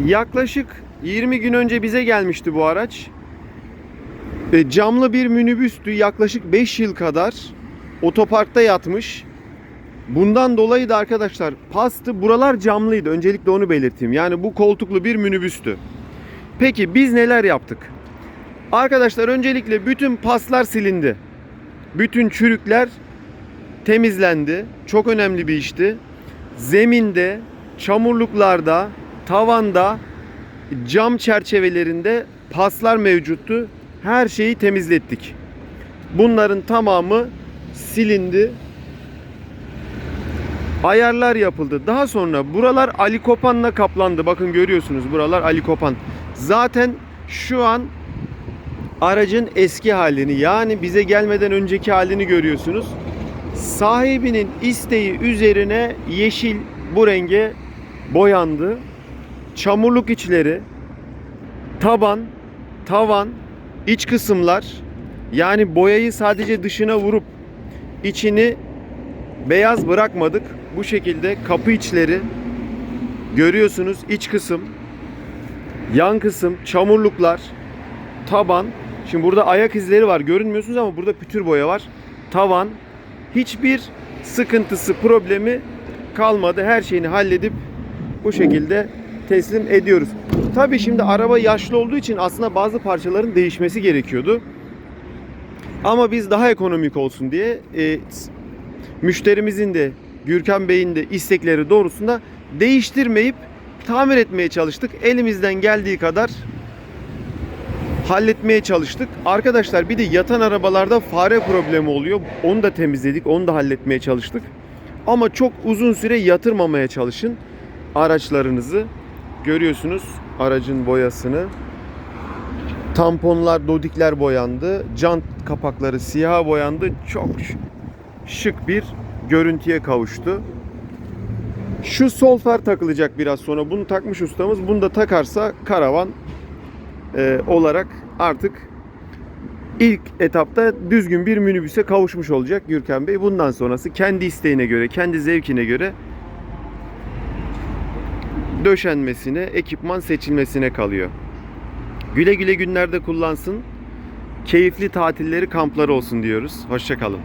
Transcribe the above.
Yaklaşık 20 gün önce bize gelmişti bu araç. E, camlı bir minibüstü. Yaklaşık 5 yıl kadar otoparkta yatmış. Bundan dolayı da arkadaşlar pastı buralar camlıydı. Öncelikle onu belirteyim. Yani bu koltuklu bir minibüstü. Peki biz neler yaptık? Arkadaşlar öncelikle bütün paslar silindi. Bütün çürükler temizlendi. Çok önemli bir işti. Zeminde, çamurluklarda, tavanda, cam çerçevelerinde paslar mevcuttu. Her şeyi temizlettik. Bunların tamamı silindi. Ayarlar yapıldı. Daha sonra buralar Ali Kopan'la kaplandı. Bakın görüyorsunuz buralar Ali Kopan. Zaten şu an aracın eski halini yani bize gelmeden önceki halini görüyorsunuz. Sahibinin isteği üzerine yeşil bu renge boyandı. Çamurluk içleri, taban, tavan, iç kısımlar yani boyayı sadece dışına vurup içini beyaz bırakmadık. Bu şekilde kapı içleri görüyorsunuz iç kısım, yan kısım, çamurluklar, taban. Şimdi burada ayak izleri var görünmüyorsunuz ama burada pütür boya var. Tavan hiçbir sıkıntısı, problemi kalmadı. Her şeyini halledip bu şekilde teslim ediyoruz. Tabii şimdi araba yaşlı olduğu için aslında bazı parçaların değişmesi gerekiyordu. Ama biz daha ekonomik olsun diye e, müşterimizin de Gürkan Bey'in de istekleri doğrusunda değiştirmeyip tamir etmeye çalıştık. Elimizden geldiği kadar halletmeye çalıştık. Arkadaşlar bir de yatan arabalarda fare problemi oluyor. Onu da temizledik. Onu da halletmeye çalıştık. Ama çok uzun süre yatırmamaya çalışın araçlarınızı. Görüyorsunuz aracın boyasını. Tamponlar, dodikler boyandı. Jant kapakları siyah boyandı. Çok şık bir görüntüye kavuştu. Şu sol far takılacak biraz sonra. Bunu takmış ustamız. Bunu da takarsa karavan e, olarak artık ilk etapta düzgün bir minibüse kavuşmuş olacak Gürkan Bey. Bundan sonrası kendi isteğine göre, kendi zevkine göre döşenmesine, ekipman seçilmesine kalıyor. Güle güle günlerde kullansın. Keyifli tatilleri, kampları olsun diyoruz. Hoşçakalın.